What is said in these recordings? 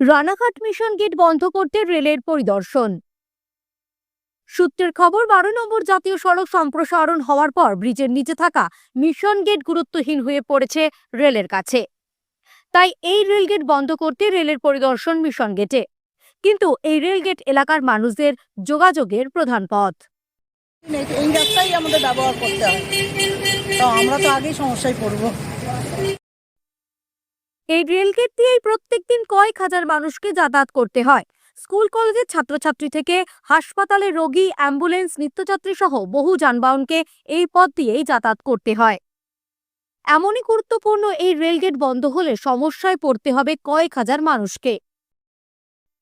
Ranaghat mission gate বন্ধ করতে রেলের পরিদর্শন। সূত্রের খবর, বারো নম্বর জাতীয় সড়ক সম্প্রসারণ হওয়ার পর ব্রিজের নিচে থাকা মিশন গেট গুরুত্বহীন হয়ে পড়েছে রেলের কাছে। তাই এই রেলগেট বন্ধ করতে রেলের পরিদর্শন মিশন গেটে। কিন্তু এই রেলগেট এলাকার মানুষদের যোগাযোগের প্রধান পথ। এই রাস্তাই আমাদের ব্যবহার করতে তো আমরা তো আগেই সমস্যায় পড়ব। এই রেলগেট দিয়েই প্রত্যেকদিন কয়েক হাজার মানুষকে যাতায়াত করতে হয়। স্কুল, কলেজের ছাত্রছাত্রী থেকে হাসপাতালে রোগী, অ্যাম্বুলেন্স, নিত্যযাত্রী সহ বহু যানবাহনকে এই পথ দিয়েই যাতায়াত করতে হয়। এমনই গুরুত্বপূর্ণ এই রেলগেট বন্ধ হলে সমস্যায় পড়তে হবে কয়েক হাজার মানুষকে।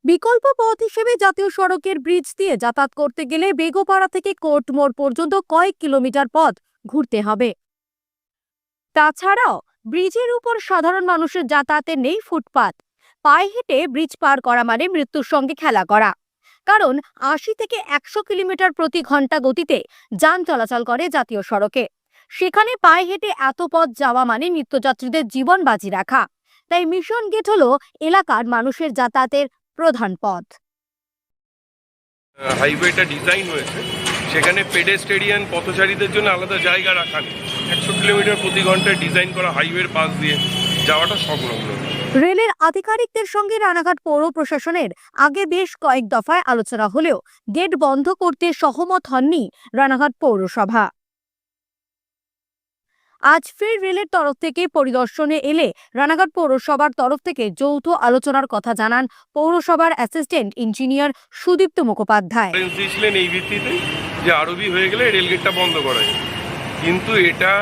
বিকল্প পথ হিসেবে জাতীয় সড়কের ব্রিজ দিয়ে যাতায়াত করতে গেলে বেগোপাড়া থেকে কোর্ট মোড় পর্যন্ত কয়েক কিলোমিটার পথ ঘুরতে হবে। তাছাড়াও ব্রিজের উপর সাধারণ মানুষের যাতায়াতে নেই ফুটপাত। পায়ে হেঁটে ব্রিজ পার করা মানে মৃত্যুর সঙ্গে খেলা করা। কারণ আশি থেকে একশো কিলোমিটার প্রতি ঘণ্টা গতিতে যান চলাচল করে জাতীয় সড়কে। সেখানে পায়ে হেঁটে এত পথ যাওয়া মানে নিত্যযাত্রীদের জীবন বাজি রাখা। তাই মিশন গেট হলো এলাকার মানুষের যাতায়াতের প্রধান পথ। হাইওয়েটা ডিজাইন হয়েছে। সেখানে পেডেস্টেরিয়ান পথচারীদের জন্য আলাদা জায়গা রাখা নেই। একশো কিলোমিটার প্রতি ঘন্টায় ডিজাইন করা হাইওয়ের পাশ দিয়ে যাওয়াটা সংলগ্ন। রেলের আধিকারিকদের সঙ্গে রানাঘাট পৌর প্রশাসনের আগে বেশ কয়েক দফায় আলোচনা হলেও গেট বন্ধ করতে সহমত হননি রানাঘাট পৌরসভা। আজ ফের রেলের তরফ থেকে পরিদর্শনে এলে রানাঘাট পৌরসভার তরফ থেকে যৌথ আলোচনার কথা জানান পৌরসভার অ্যাসিস্ট্যান্ট ইঞ্জিনিয়ার সুদীপ্ত মুখোপাধ্যায়। এই ভিত্তিতে যে আরবি হয়ে গেলে রেলগেটটা বন্ধ করা যায়। কিন্তু এটা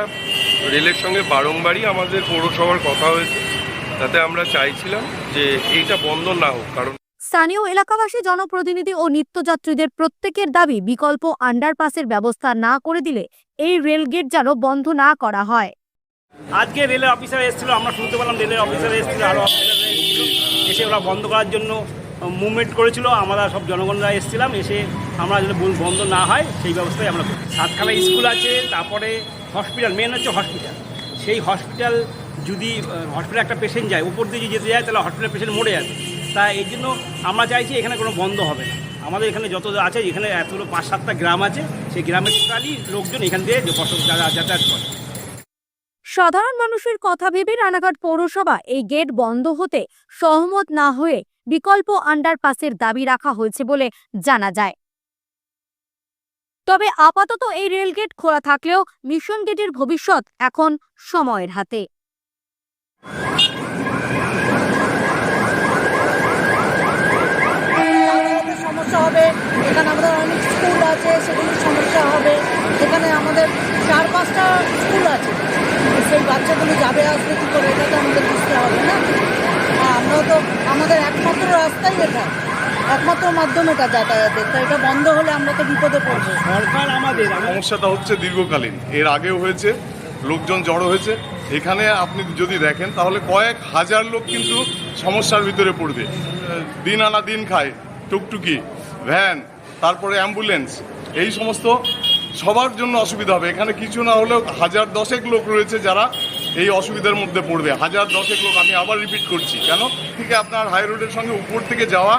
রেলের সঙ্গে বারংবারই আমাদের পৌরসভার কথা হয়েছে। তাতে আমরা চাইছিলাম যে এইটা বন্ধ না হোক কারণ স্থানীয় এলাকাবাসী জনপ্রতিনিধি ও নিত্যযাত্রীদের প্রত্যেকের দাবি বিকল্প আন্ডারপাসের ব্যবস্থা না করে দিলে এই রেলগেট যেন বন্ধ না করা হয়। আজকে রেলের অফিসার এসেছিল আমরা শুনতে পেলাম রেলের অফিসার এসেছিল আরও অফিসার এসে ওরা বন্ধ করার জন্য মুভমেন্ট করেছিল। আমরা সব জনগণরা এসেছিলাম এসে আমরা যেন বন- বন্ধ না হয়, সেই ব্যবস্থাই আমরা করি সাতখানা স্কুল আছে, তারপরে হসপিটাল মেন হচ্ছে হসপিটাল সেই হসপিটাল যদি হসপিটালে একটা পেশেন্ট যায়, উপর দিয়ে যদি যেতে যায়, তাহলে হসপিটাল পেশেন্ট মরে যাবে। তা এই জন্য আমরা চাইছি এখানে কোনো বন্ধ হবে না। আমাদের এখানে যত আছে এখানে এতগুলো পাঁচ সাতটা গ্রাম আছে, সেই গ্রামের টোটালি লোকজন এখান দিয়ে যাতায়াত করে। সাধারণ মানুষের কথা ভেবে রানাঘাট পৌরসভা এই গেট বন্ধ হতে সহমত না হয়ে বিকল্প আন্ডারপাসের দাবি রাখা হয়েছে বলে জানা যায়। তবে আপাতত এই রেলগেট খোলা থাকলেও মিশন গেটের ভবিষ্যৎ এখন সময়ের হাতে। সমস্যা হবে, এখানে আমাদের অনেক স্কুল আছে সমস্যা হবে। এখানে আমাদের চার পাঁচটা স্কুল আছে। সেই বাচ্চাগুলো যাবে আসবে কী করে এটা তো আমাদের বুঝতে হবে না আর আমরা তো আমাদের একমাত্র রাস্তাই এটা একমাত্র মাধ্যম এটা যাতায়াতের তো এটা বন্ধ হলে আমরা তো বিপদে পড়ব। সরকার আমাদের সমস্যাটা হচ্ছে দীর্ঘকালীন। এর আগেও হয়েছে লোকজন জড়ো হয়েছে। এখানে আপনি যদি দেখেন তাহলে কয়েক হাজার লোক কিন্তু সমস্যার ভিতরে পড়বে। দিন আনা দিন খায় টুকটুকি ভ্যান তারপরে অ্যাম্বুলেন্স এই সমস্ত সবার জন্য অসুবিধা হবে। এখানে কিছু না হলেও হাজার দশেক লোক রয়েছে যারা এই অসুবিধার মধ্যে পড়বে। হাজার দশেক লোক আমি আবার রিপিট করছি। কেন? ঠিক আপনার হাই রোডের সঙ্গে উপর থেকে যাওয়া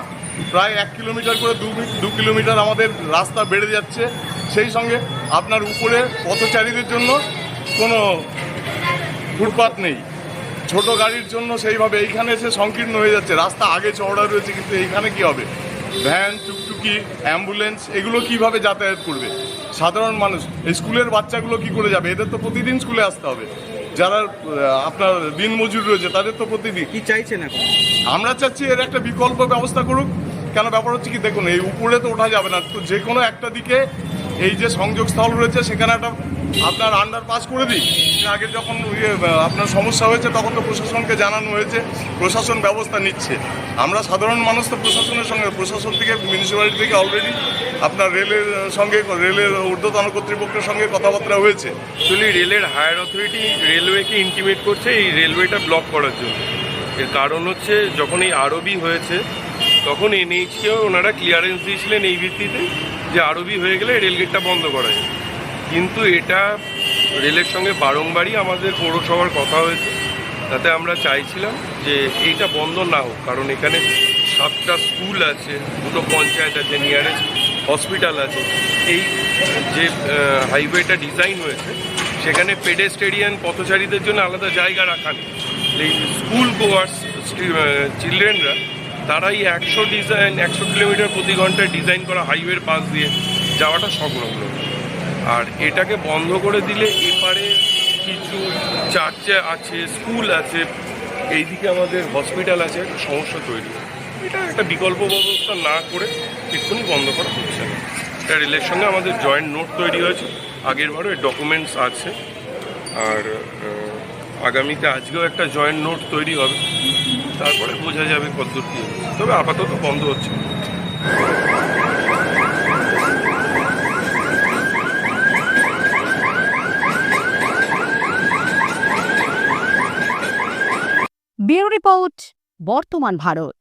প্রায় এক কিলোমিটার করে দু দু কিলোমিটার আমাদের রাস্তা বেড়ে যাচ্ছে। সেই সঙ্গে আপনার উপরে পথচারীদের জন্য কোনো ফুটপাত নেই। ছোট গাড়ির জন্য সেইভাবে এইখানে এসে সংকীর্ণ হয়ে যাচ্ছে। রাস্তা আগে চওড়া রয়েছে কিন্তু এইখানে কি হবে? ভ্যান টুকটুকি অ্যাম্বুলেন্স এগুলো কীভাবে যাতায়াত করবে? সাধারণ মানুষ স্কুলের বাচ্চাগুলো কি করে যাবে? এদের তো প্রতিদিন স্কুলে আসতে হবে। যারা আপনার দিন মজুর রয়েছে তাদের তো প্রতিদিন। কি চাইছেন এখন? আমরা চাচ্ছি এর একটা বিকল্প ব্যবস্থা করুক। কেন ব্যাপার হচ্ছে কি দেখুন এই উপরে তো ওঠা যাবে না। তো যে কোনো একটা দিকে এই যে সংযোগস্থল রয়েছে সেখানে একটা আপনার আন্ডার পাস করে দিই। আগে যখন ইয়ে, আপনার সমস্যা হয়েছে তখন তো প্রশাসনকে জানানো হয়েছে প্রশাসন ব্যবস্থা নিচ্ছে। আমরা সাধারণ মানুষ তো প্রশাসনের সঙ্গে প্রশাসন থেকে মিউনিসিপ্যালিটি থেকে অলরেডি আপনার রেলের সঙ্গে রেলের ঊর্ধ্বতন কর্তৃপক্ষের সঙ্গে কথাবার্তা হয়েছে। অ্যাকচুয়ালি রেলের হায়ার অথরিটি রেলওয়েকে ইন্টিমেট করছে এই রেলওয়েটা ব্লক করার জন্য। এর কারণ হচ্ছে যখন এই আরবি হয়েছে তখন এনএইচকে ওনারা ক্লিয়ারেন্স দিয়েছিলেন এই ভিত্তিতে যে আরবি হয়ে গেলে রেলগেটটা বন্ধ করা যায়। কিন্তু এটা রেলের সঙ্গে বারংবারই আমাদের পৌরসভার কথা হয়েছে। তাতে আমরা চাইছিলাম যে এইটা বন্ধ না হোক, কারণ এখানে সাতটা স্কুল আছে, দুটো পঞ্চায়েত আছে নিয়ারেস্ট হসপিটাল আছে। এই যে হাইওয়েটা ডিজাইন হয়েছে, সেখানে পেডেস্টেরিয়ান পথচারীদের জন্য আলাদা জায়গা রাখা নেই। এই স্কুল গোয়ার্স চিলড্রেনরা তারাই একশো ডিজাইন একশো কিলোমিটার প্রতি ঘন্টায় ডিজাইন করা হাইওয়ের পাশ দিয়ে যাওয়াটা সংলগ্ন। আর এটাকে বন্ধ করে দিলে এপারে কিছু চার্চে আছে স্কুল আছে, এইদিকে আমাদের হসপিটাল আছে, একটা সমস্যা তৈরি। এটা একটা বিকল্প ব্যবস্থা না করে এক্ষুনি বন্ধ করা হচ্ছে এটা রেলের সঙ্গে আমাদের জয়েন্ট নোট তৈরি হয়েছে। আগের বারও এর ডকুমেন্টস আছে। আর আগামীতে আজকেও একটা জয়েন্ট নোট তৈরি হবে। তারপরে বোঝা যাবে কতদূর কী। তবে আপাতত বন্ধ হচ্ছে ব্যুরো বর্তমান ভারত